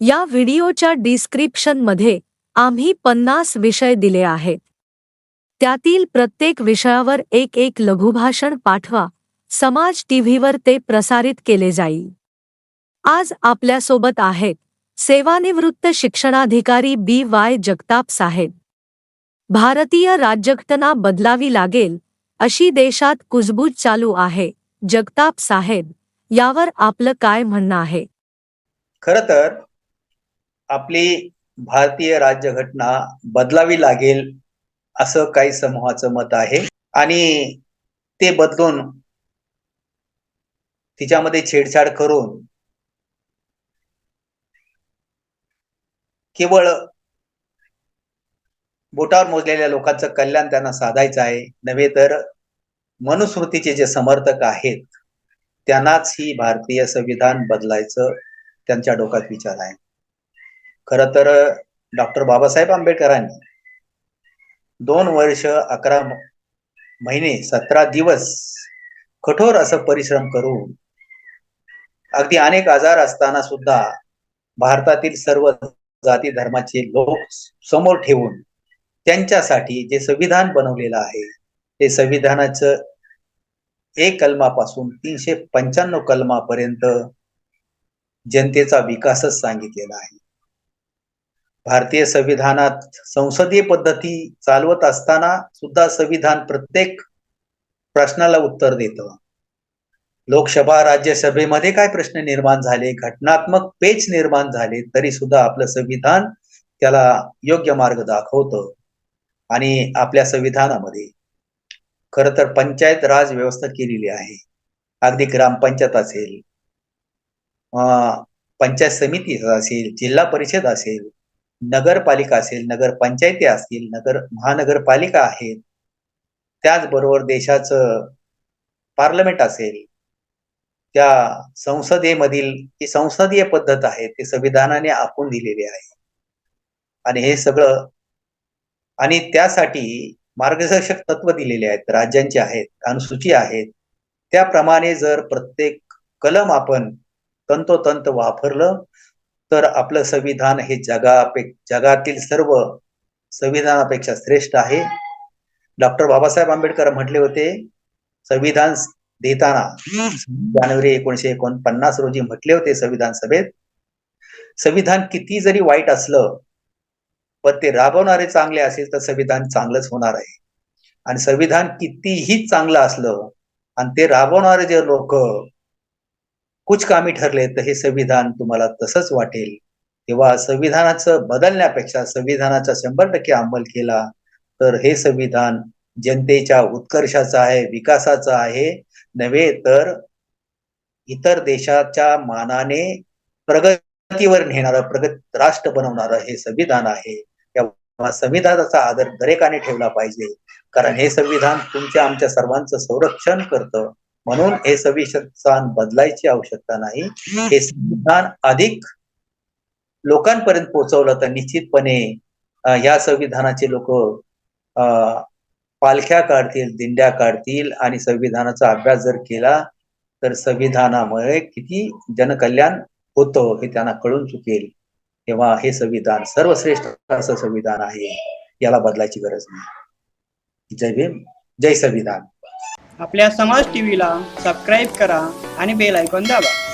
या व्हिडिओच्या डिस्क्रिप्शनमध्ये आम्ही पन्नास विषय दिले आहेत. त्यातील प्रत्येक विषयावर एक एक लघुभाषण पाठवा. समाज टीव्हीवर ते प्रसारित केले जाईल. आज आपल्यासोबत आहेत सेवानिवृत्त शिक्षणाधिकारी बी वाय जगताप साहेब. भारतीय राज्यघटना बदलावी लागेल अशी देशात कुजबूज चालू आहे. जगताप साहेब यावर आपलं काय म्हणणं आहे? खर तर आपली भारतीय राज्यघटना बदलावी लागेल असं काही समूहाचं मत आहे. आणि ते बदलून तिच्यामध्ये छेडछाड करून केवळ बोटावर मोजलेल्या लोकांचं कल्याण त्यांना साधायचं आहे. नव्हे तर मनुस्मृतीचे जे समर्थक आहेत त्यांनाच ही भारतीय संविधान बदलायचं त्यांच्या डोक्यात विचार आहे. खर तर डॉक्टर बाबासाहेब आंबेडकरांनी दोन वर्ष अकरा महिने सतरा दिवस कठोर असं परिश्रम करून अगदी अनेक आजार असताना सुद्धा भारतातील सर्व जाती धर्माचे लोक समोर ठेवून त्यांच्यासाठी जे संविधान बनवलेलं आहे ते संविधानाचं एक कलमापासून तीनशे पंच्याण्णव कलमापर्यंत जनतेचा विकासच सांगितलेला आहे. भारतीय संविधानात संसदीय पद्धती चालवत असताना सुद्धा संविधान प्रत्येक प्रश्नाला उत्तर देतं. लोकसभा राज्यसभेमध्ये काय प्रश्न निर्माण झाले घटनात्मक पेच निर्माण झाले तरी सुद्धा आपलं संविधान त्याला योग्य मार्ग दाखवतं. आणि आपल्या संविधानामध्ये खर तर पंचायत राज व्यवस्था केलेली आहे. अगदी ग्रामपंचायत असेल अं, पंचायत समिती असेल जिल्हा परिषद असेल नगरपालिका असेल नगरपंचायती असतील नगर महानगरपालिका आहेत त्याचबरोबर देशाचं पार्लमेंट असेल त्या संसदेमधील जी संसदीय पद्धत आहे ते संविधानाने आखून दिलेली आहे. आणि हे सगळं आणि त्यासाठी मार्गदर्शक तत्व दिलेले आहेत राज्यांचे आहेत अनुसूची आहेत. त्याप्रमाणे जर प्रत्येक कलम आपण तंतोतंत वापरलं तर आपलं संविधान हे जगापे जगातील सर्व संविधानापेक्षा श्रेष्ठ आहे. डॉक्टर बाबासाहेब आंबेडकर म्हटले होते संविधान देताना जानेवारी एकोणीशे एकोणपन्नास रोजी म्हटले होते संविधान सभेत संविधान किती जरी वाईट असलं पण ते राबवणारे चांगले असेल तर संविधान चांगलंच होणार आहे. आणि संविधान कितीही चांगलं असलं आणि ते राबवणारे जे लोक कुचकामी ठरले तर हे संविधान तुम्हाला तसंच वाटेल. तेव्हा संविधानाचं बदलण्यापेक्षा संविधानाचा शंभर टक्के अंमल केला तर हे संविधान जनतेच्या उत्कर्षाचं आहे विकासाचं आहे. नव्हे तर इतर देशाच्या मानाने प्रगतीवर नेणारं प्रगत राष्ट्र बनवणारं हे संविधान आहे. तेव्हा संविधानाचा आदर दरेकाने ठेवला पाहिजे. कारण हे संविधान तुमच्या आमच्या सर्वांचं संरक्षण करतं. म्हणून हे संविधान बदलायची आवश्यकता नाही. हे संविधान अधिक लोकांपर्यंत पोहोचवलं तर निश्चितपणे या संविधानाचे लोक पालख्या काढतील दिंड्या काढतील आणि संविधानाचा अभ्यास जर केला तर संविधानामुळे किती जनकल्याण होतं हे त्यांना कळून चुकेल. तेव्हा हे संविधान सर्वश्रेष्ठ असं संविधान आहे याला बदलायची गरज नाही. जय भीम जय संविधान. आपल्या समाज टीव्हीला सबस्क्राईब करा आणि बेल ऐकून दाबा.